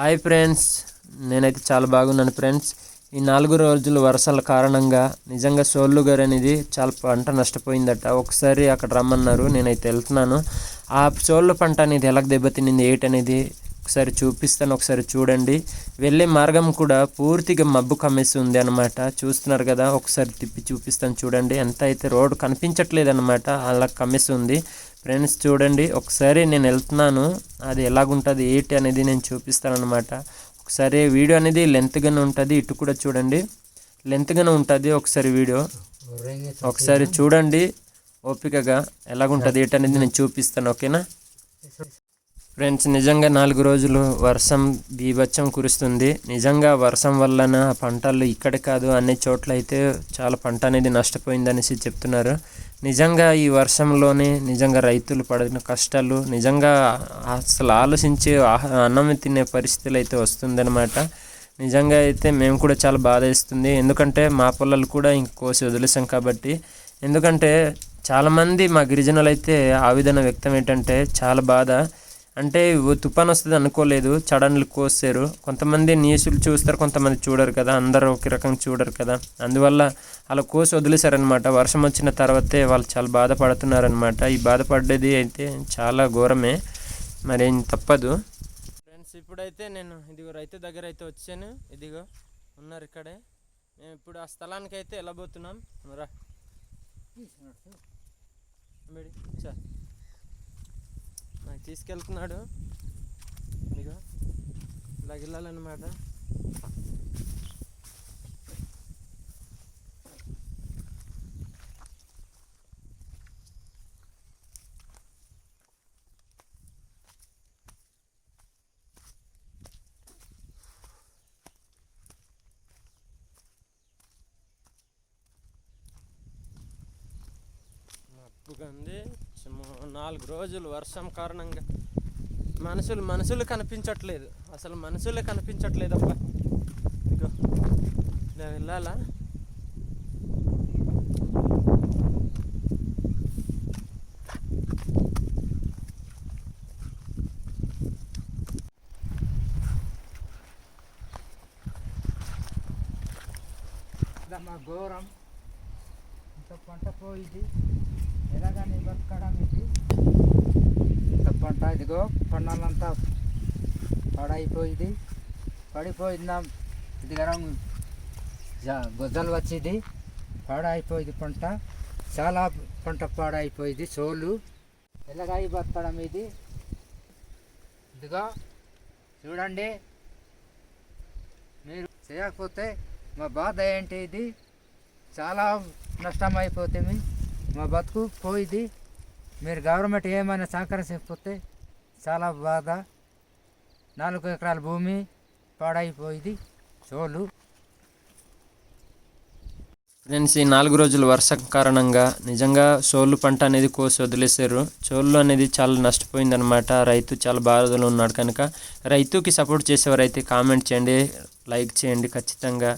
Hi friends నేనైతే చాలా బాగున్నాను ఫ్రెండ్స్. ఈ నాలుగు రోజుల వర్షాల కారణంగా నిజంగా సోళ్ళు గారు అనేది చాలా పంట నష్టపోయిందట. ఒకసారి అక్కడ రమ్మన్నారు నేనైతే వెళ్తున్నాను. ఆ సోళ్ళ పంట అనేది ఎలా దెబ్బతినింది ఏంటనేది ఒకసారి చూపిస్తాను ఒకసారి చూడండి. వెళ్ళే మార్గం కూడా పూర్తిగా మబ్బు కమ్మేసి ఉంది అనమాట చూస్తున్నారు కదా ఒకసారి తిప్పి చూపిస్తాను చూడండి. ఎంత అయితే రోడ్డు కనిపించట్లేదు అనమాట అలా కమ్మేసి ఉంది ఫ్రెండ్స్ చూడండి ఒకసారి నేను వెళ్తున్నాను. అది ఎలాగుంటుంది ఏంటి అనేది నేను చూపిస్తానమాట ఒకసారి వీడియో అనేది లెంత్గానే ఉంటుంది ఇటు కూడా చూడండి. లెంత్గానే ఉంటుంది ఒకసారి వీడియో. ఒకసారి చూడండి ఓపికగా ఎలాగుంటుంది ఏంటి అనేది నేను చూపిస్తాను ఓకేనా? ఫ్రెండ్స్ నిజంగా నాలుగు రోజులు వర్షం బీభత్సం కురుస్తుంది. నిజంగా వర్షం వల్లన పంటలు ఇక్కడ కాదు అన్ని చోట్ల అయితే చాలా పంట అనేది నష్టపోయిందనేసి చెప్తున్నారు. నిజంగా ఈ వర్షంలోనే నిజంగా రైతులు పడిన కష్టాలు నిజంగా అసలు ఆలోచించి అన్నం తినే పరిస్థితులు అయితే వస్తుందన్నమాట. నిజంగా అయితే మేము కూడా చాలా బాధ వేస్తుంది. ఎందుకంటే మా పొలాలు కూడా ఇంక కోసి వదిలేసాం కాబట్టి. ఎందుకంటే చాలామంది మా గిరిజనులు అయితే ఆవేదన వ్యక్తం ఏంటంటే చాలా బాధ. అంటే తుఫాన్ వస్తుంది అనుకోలేదు చడన్లు కోసారు కొంతమంది న్యూస్లు చూస్తారు కొంతమంది చూడరు కదా. అందరూ ఒక రకంగా చూడరు కదా. అందువల్ల అలా కోసి వదిలేశారనమాట వర్షం వచ్చిన తర్వాతే వాళ్ళు చాలా బాధపడుతున్నారనమాట ఈ బాధపడ్డది అయితే చాలా ఘోరమే. మరి తప్పదు. ఫ్రెండ్స్ ఇప్పుడైతే నేను ఇదిగో రైతు దగ్గర అయితే వచ్చాను. ఇదిగో ఉన్నారు ఇక్కడే. మేము ఇప్పుడు ఆ స్థలానికి అయితే వెళ్ళబోతున్నాం. రా. తీసుకెళ్తున్నాడు. ఇదిగో ఇలా వెళ్ళాలన్నమాట. మబ్బుగా ఉంది సుమ- నాలుగు రోజులు వర్షం కారణంగా మనుషులు మనుషులు కనిపించట్లేదు. అసలు మనుషులే కనిపించట్లేదు అబ్బా ఇదిగో ఇలా వెళ్ళాలా? మా ఘోరం. ఇంత పంట పోయింది. ఎలాగని బతకడం ఇది? పంట ఇదిగో పండాలంతా పాడైపోయింది. పడిపోయిందా? ఇది గరం గొజ్జలు వచ్చింది. పాడైపోయింది పంట. చాలా పంట పాడైపోయింది చోళ్ళు ఎలాగై బతకడం ఇది? ఇదిగో చూడండి. మీరు చేయకపోతే మా బాధ ఏంటి ఇది? చాలా నష్టం అయిపోతుంది. మా బతుకు పోయింది. మీరు గవర్నమెంట్ ఏమైనా సహకారం చేయకపోతే చాలా బాధ. నాలుగు ఎకరాల భూమి పాడైపోయింది. చోలు. ఫ్రెండ్స్ ఈ నాలుగు రోజుల వర్షం కారణంగా నిజంగా సోళ్ళు పంట అనేది కోసి వదిలేశారు. చోళ్ళు అనేది చాలా నష్టపోయిందనమాట రైతు చాలా బాధలో ఉన్నాడు కనుక రైతుకి సపోర్ట్ చేసేవారైతే కామెంట్ చేయండి లైక్ చేయండి ఖచ్చితంగా.